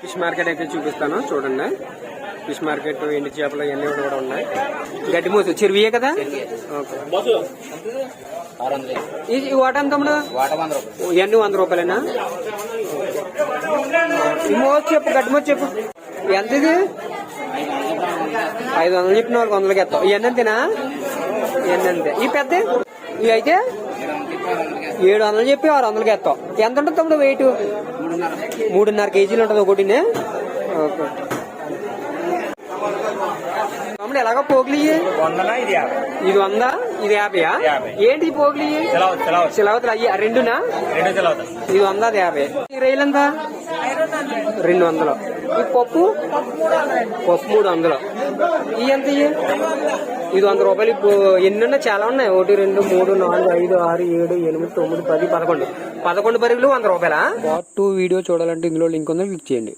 Fish market అయితే చూపిస్తాను చూడండి. ఫిష్ మార్కెట్ ఎండి చేపలు ఇవన్నీ కూడా ఉన్నాయి. గడ్డి మూసు చెరువియే కదా? ఈ వాట ఎంత తమ్ముడు ఇవన్నీ వంద రూపాయలేనా? మోసు చెప్పు గడ్డి మోసు చెప్పు. ఎంత ఇది? ఐదు వందలు చెప్పిన వాళ్ళకి వందలకి ఎత్తావు ఇవన్నీ అంతేనా? ఇవన్నీ అంతే. ఈ పెద్ద? ఇవి అయితే? ఏడు వందలు చెప్పి ఆరు వందలకి ఎత్తావు ఎంత ఉంటుంది తమ్ముడు వెయిట్ మూడున్నర కేజీలు ఉంటుంది ఒకటినే. ఓకే. తమ్ముడు ఎలాగో పోగులు ఇది వందా ఇది యాభైయా యాభై. ఏంటి పోగులు సిలవతలు అయ్యి రెండునా? ఇది వంద అది యాభై. రైలు ఎంత? రెండు వందలు. ఈ పప్పు? పప్పు మూడు వందలు. ఎంత ఇది వంద రూపాయలు. ఇప్పుడు ఎన్ని ఉన్నాయి చాలా ఉన్నాయి. ఒకటి రెండు మూడు నాలుగు ఐదు ఆరు ఏడు ఎనిమిది తొమ్మిది పది పదకొండు. పదకొండు బరుగులు వంద రూపాయలా? పార్ట్ టూ వీడియో చూడాలంటే ఇందులో లింక్ ఉందో క్లిక్ చేయండి.